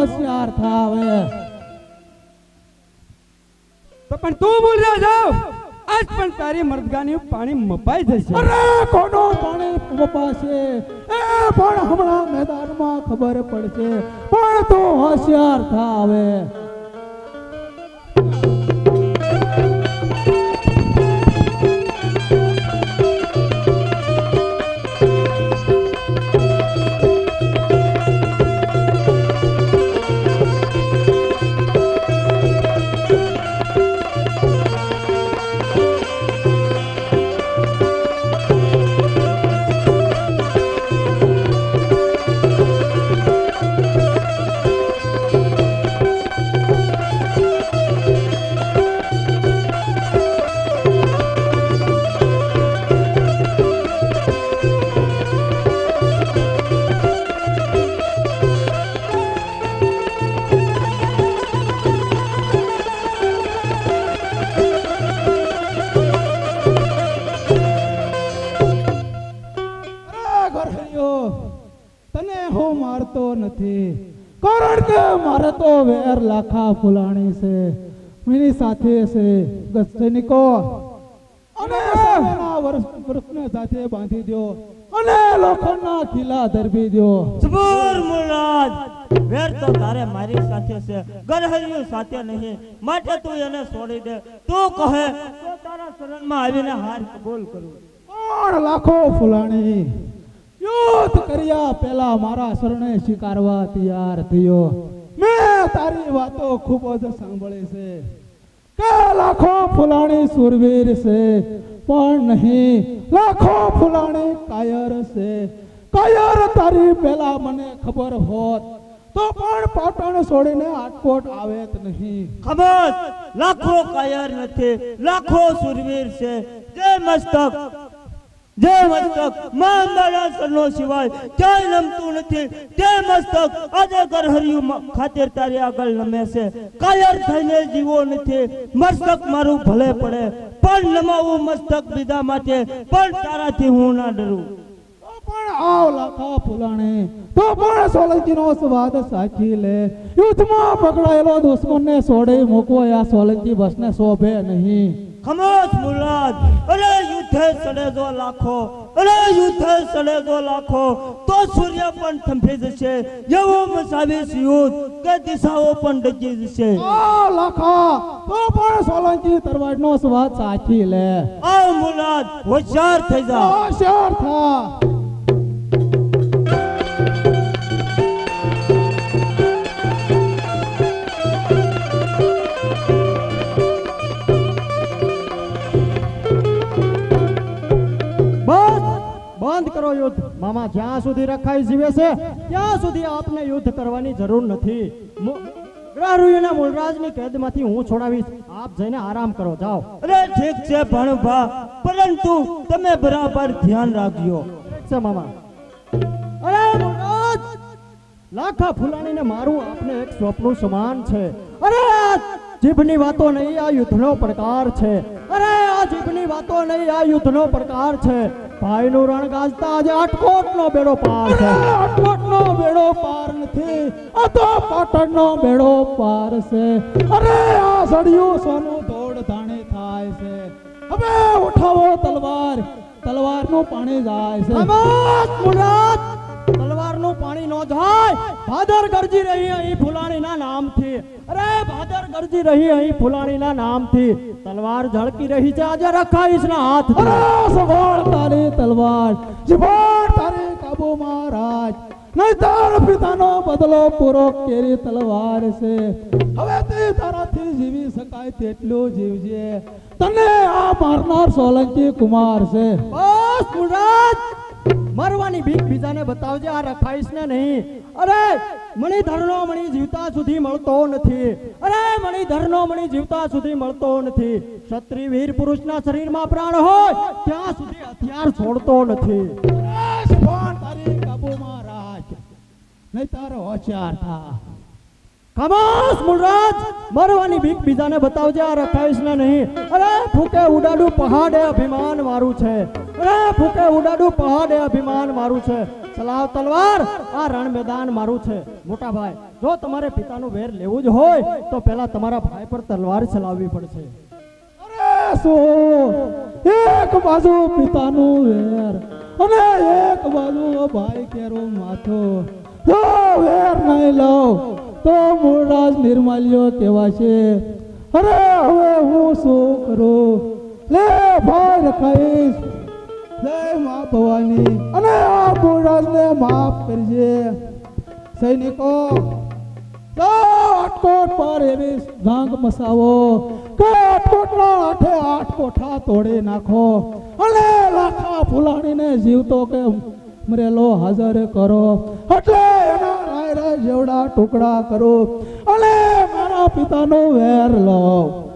હોશિયાર થાવે તો પણ તું ભૂલ રહ્યો જાવ આજ પણ તારી મર્દગાની પાણી મપાઈ જશે. અરે કોનો પાણી મપાશે? એ પણ હમણાં મેદાનમાં ખબર પડશે. પણ તું હોશિયાર થાવે. મારતો નથી. કારણ કે મારે તો વેર લાખા ફુલાણી છે. એની સાથે છે ગસ્તનિકો અને વૃક્ષને સાથે બાંધી દો અને લોખંડના ખીલા ધરબી દો સબૂર મુરાદ વેર તો તારે મારી સાથે છે. ગરહરિયું સાથે નહીં. માટે તું એને છોડી દે. તું કહે તો તારા શરણમાં આવીને હાર કબૂલ કરું. પણ લાખો ફુલાણી. યુદ્ધ કર્યા પેલા મારા શરણે સ્વીકારવા તૈયાર થયો. મેં તારી વાતો ખૂબ જ સાંભળી છે. લાખો ફુલાણી સુરવીર છે, પણ નહીં, લાખો ફુલાણી કાયર છે. કાયર તારી પેલા મને ખબર હોત, તો પણ પાટણ છોડીને આટકોટ આવે જ નહીં. ખબર? લાખો કાયર નથી, લાખો સુરવીર છે. જે મસ્તક જય મસ્તક મા સિવાય ક્યાંય નમતું નથી. તે મસ્તક આજે ગરહરિયું હરિયું ખાતર તારી આગળ નમે છે. કાયર થઈને જીવો નથી. મસ્તક મારું ભલે પડે, પણ નમાવું મસ્તક બીજા માટે, પણ તારાથી હું ના ડરું. પણ આવ લાખા ફૂલાણે તો પણ સોલંકીનો સ્વાદ સાચી લે. યુદ્ધમાં પકડાયેલો દુશ્મનને સોડે મૂકવો આ સોલંકી બસને શોભે નહીં. ખમોશ મુલાદ અરે યુદ્ધે સડે જો લાખો અરે યુદ્ધે સડે જો લાખો તો સૂર્ય પણ થંભી જશે એવો મસાવીશ યુદ્ધ કે દિશાઓ પણ ડગી જશે. આ લાખા તો પણ સોલંકી તરવાડનો સ્વાદ સાચી લે. આવ મુલાદ હોશિયાર થઈ જા. હોશિયાર થા. કરો યુદ્ધ. મામા જ્યાં સુધી રખાઈ જીવે છે ત્યાં સુધી આપને યુદ્ધ કરવાની જરૂર નથી. મુ- મૂળરાજની કેદમાંથી હું છોડાવીશ. આપ જઈને આરામ કરો જાઓ. અરે ઠીક છે ભણભા પરંતુ તમે બરાબર ધ્યાન રાખજો. છે મામા. અરે મૂળરાજ! લાખા ફુલાણીને મારું આપને એક સ્વપ્ન સમાન છે. અરે જીભની વાતો નહીં આ યુદ્ધનો પડકાર છે. અરે આ જીભની વાતો નહીં આ યુદ્ધનો પડકાર છે. ભાઈનું રણ ગાજતા આજે આટકોટનો બેડો પાર છે. આટકોટનો બેડો પાર નથી. આ તો પાટણનો બેડો પાર છે. અરે, આ સળિયું સોનું દોડ ધાણે થાય છે. હવે ઉઠાવો તલવાર. તલવારનું પાણી જાય છે. મુરાદ તલવારનું નો જાય ભાદર ગરજી રહી અહીં ફુલાણીના નામથી. અરે ભાદર ગરજી રહી અહીં ફુલાણીના નામથી. તલવાર ઝળકી રહી છે આજે રખાઈશના હાથ અરે સગોળ તારી તલવાર. જીભોળ તારી કાબુમાં રાજ નહીતર પિતાનો બદલો પૂરો કેરી તલવાર છે. હવે તે તારાથી જીવી શકાય તેટલું જીવજે. તને આ મારનાર સોલંકી કુમાર છે. બસ મુરાદ મરવાની ભીખ બીજાને બતાવજે, આ રખાઈશને નહીં. અરે, મણિધરનો મણી જીવતા સુધી મળતો નથી. અરે, મણિધરનો મણી જીવતા સુધી મળતો નથી. ક્ષત્રિય વીર પુરુષના શરીરમાં પ્રાણ હોય, ત્યાં સુધી હથિયાર છોડતો નથી. તારી કાબુમાં રાજ નહીતર હોશિયાર થા. ખમાસ મુરાજ મરવાની બીક બીજાને બતાવજે, આ રખાઈશને નહીં. અરે, ફૂકે ઉડાડું પહાડે અભિમાન મારું છે. અરે, ફૂકે ઉડાડું પહાડે અભિમાન મારું છે. સલાવ તલવાર, આ રણ મેદાન મારું છે. મોટા ભાઈ, જો તમારે પિતાનું વેર લેવું જ હોય, તો પહેલા તમારા ભાઈ પર તલવાર ચલાવવી પડશે. અરે શું એક બાજુ પિતાનું વેર, અને એક બાજુ ભાઈ કેરો માથો. જો વેર નહીં લઉં તો મૂળરાજ નિર્માલ્યો કહેવાશે અરે, હવે હું શું કરું? લે, ભાઈ રખાઈશ. જય મા ભવાની. અને આ મૂળરાજને માફ કરજે. સૈનિકો તો પર એવી ધાંગ મસાવો કે અટકોટના આઠે આઠ કોઠા તોડી નાખો. અને લાખા ફુલાણીને જીવતો કે મરેલો હાજર કરો. એટલે એના જેવડા ટુકડા કરો. અને મારા પિતાનો વેર લો.